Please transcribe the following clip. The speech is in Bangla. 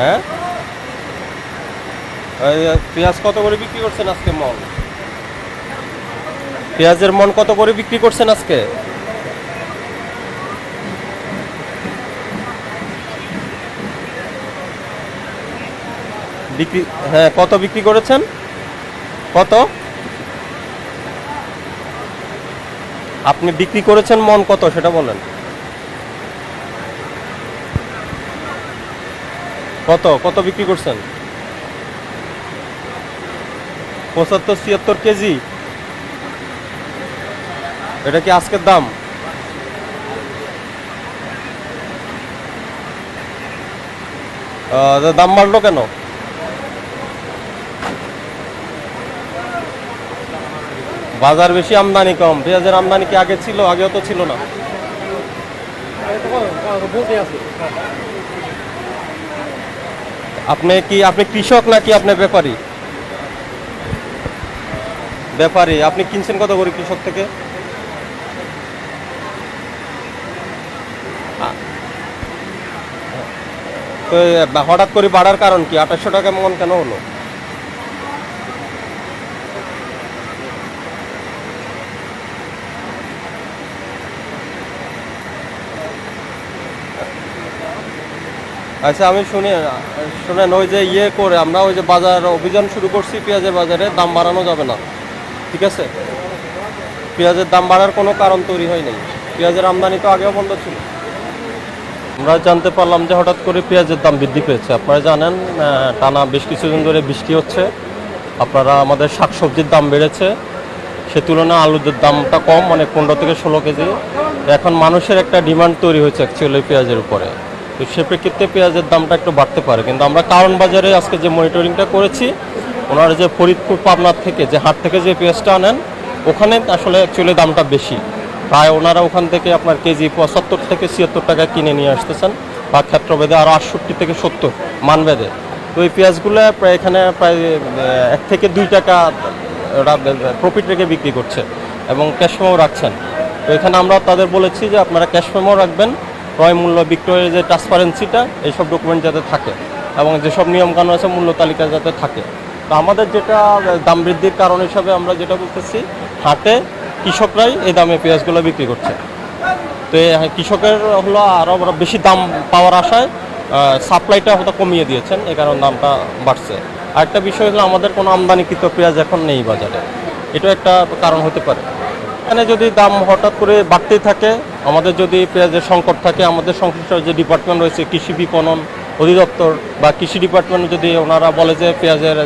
হ্যাঁ? পেঁয়াজ কত করে বিক্রি করছেন আজকে মন? পেঁয়াজের মন কত করে বিক্রি করছেন আজকে? বিক্রি হ্যাঁ কত বিক্রি করেছেন? কত? আপনি বিক্রি করেছেন মন কত, সেটা বলেন। কত? কত বিক্রি করছেন? পঁচাত্তর, ছিয়াত্তর কেজি? এটা কি আজকের দাম? দাম বাড়লো কেন? বাজার বেশি, আমদানি কম। পেঁয়াজের আমদানি কি আগে ছিল? আগেও তো ছিল না। আপনি কি, আপনি কৃষক নাকি আপনি ব্যাপারী? ব্যাপারী, আপনি কিনছেন কত করে কৃষক থেকে? তো হঠাৎ করে বাড়ার কারণ কি? আঠাশশো টাকা মন কেন হলো? আচ্ছা আমি শুনি, শুনেন, ওই যে ইয়ে করে, আমরা ওই যে বাজার অভিযান শুরু করছি, পেঁয়াজের বাজারে দাম বাড়ানো যাবে না, ঠিক আছে? পেঁয়াজের দাম বাড়ার কোনো কারণ তৈরি হয় নাই। পেঁয়াজের আমদানি তো আগেও বন্ধ ছিল। আমরা জানতে পারলাম যে হঠাৎ করে পেঁয়াজের দাম বৃদ্ধি পেয়েছে। আপনারা জানেন টানা বেশ কিছুদিন ধরে বৃষ্টি হচ্ছে। আপনারা আমাদের শাকসবজির দাম বেড়েছে। সে তুলনায় আলুদের দামটা কম মানে পনেরো থেকে ষোলো কেজি। এখন মানুষের একটা ডিমান্ড তৈরি হয়েছে অ্যাকচুয়ালি পেঁয়াজের উপরে। তো সে প্রেক্ষিতে পেঁয়াজের দামটা একটু বাড়তে পারে। কিন্তু আমরা কারণ বাজারে আজকে যে মনিটরিংটা করেছি, ওনারা যে ফরিদপুর পাবনার থেকে, যে হাট থেকে যে পেঁয়াজটা আনেন, ওখানে আসলে অ্যাকচুয়ালি দামটা বেশি। প্রায় ওনারা ওখান থেকে আপনার কেজি পঁচাত্তর থেকে ছিয়াত্তর টাকা কিনে নিয়ে আসতেছেন, বা ক্ষেত্রভেদে আরও আটষট্টি থেকে সত্তর মানভেদে। তো এই পেঁয়াজগুলো প্রায় এখানে প্রায় এক থেকে দুই টাকা প্রফিট রেখে বিক্রি করছে এবং ক্যাশ রাখছেন। তো এখানে আমরা তাদের বলেছি যে আপনারা ক্যাশ রাখবেন ক্রয় মূল্য, বিক্রয়ের যে ট্রান্সপারেন্সিটা এইসব ডকুমেন্ট যাতে থাকে এবং যেসব নিয়মকানুন আছে, মূল্য তালিকা যাতে থাকে। তো আমাদের যেটা দাম বৃদ্ধির কারণ হিসাবে আমরা যেটা বলতেছি, হাটে কৃষকরাই এই দামে পেঁয়াজগুলো বিক্রি করছে। তো কৃষকের হলো আরও বেশি দাম পাওয়ার আশায় সাপ্লাইটা হয়তো কমিয়ে দিয়েছেন এই কারণে দামটা বাড়ছে। আরেকটা বিষয় হলো, আমাদের কোনো আমদানিকৃত পেঁয়াজ এখন নেই বাজারে। এটা একটা কারণ হতে পারে। এখানে যদি দাম হঠাৎ করে বাড়তেই থাকে, আমাদের যদি পেঁয়াজের সংকট থাকে, আমাদের সংশ্লিষ্ট যে ডিপার্টমেন্ট রয়েছে, কৃষি বিপণন অধিদপ্তর বা কৃষি ডিপার্টমেন্ট যদি ওনারা বলে যে পেঁয়াজের